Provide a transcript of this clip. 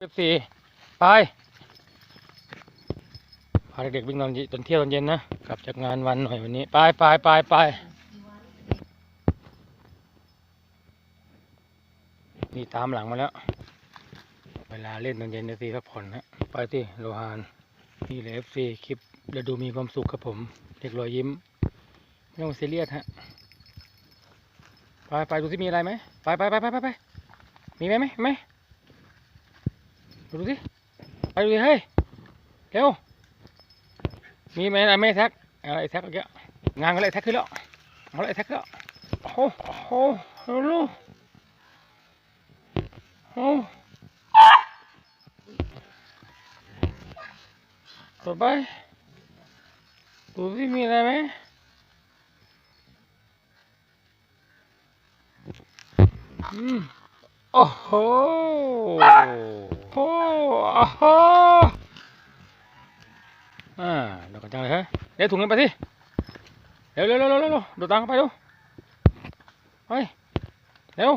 เอฟซีไปพาเด็กๆวิ่งตอนเย็นตอนเที่ยวตอนเย็นนะกลับจากงานวันหน่อยวันนี้ ไปไปไปไปนี่ตามหลังมาแล้ว เวลาเล่นตอนเย็นเอฟซีพักผ่อนนะไปที่โลหานนี่เลยเอฟซีคลิปเดี๋ยวดูมีความสุขครับผม เด็กรอยยิ้มไม่ต้องซีเรียสฮะไปไปดูสิมีอะไรไหมไปไปไปไปไปไปมีไหมไหมไหม ดูสิไปดูสิเฮ้ยเร็วมีไหมอะไรไม่แท็กอะไรแท็กเมื่อกี้งานอะไรแท็กขึ้นแล้วอะไรแท็กแล้วโอ้โหโอ้ลูกโอ้ต่อไปดูสิมีอะไรไหมอืมโอ้โห อ้โหอ่าเดี๋ยวกันจังเลยฮะเดี๋ยวถุงเงินไปสิเร็วเร็วเร็วเร็วเร็วดูตังค์เข้าไปเร็วไปเร็ว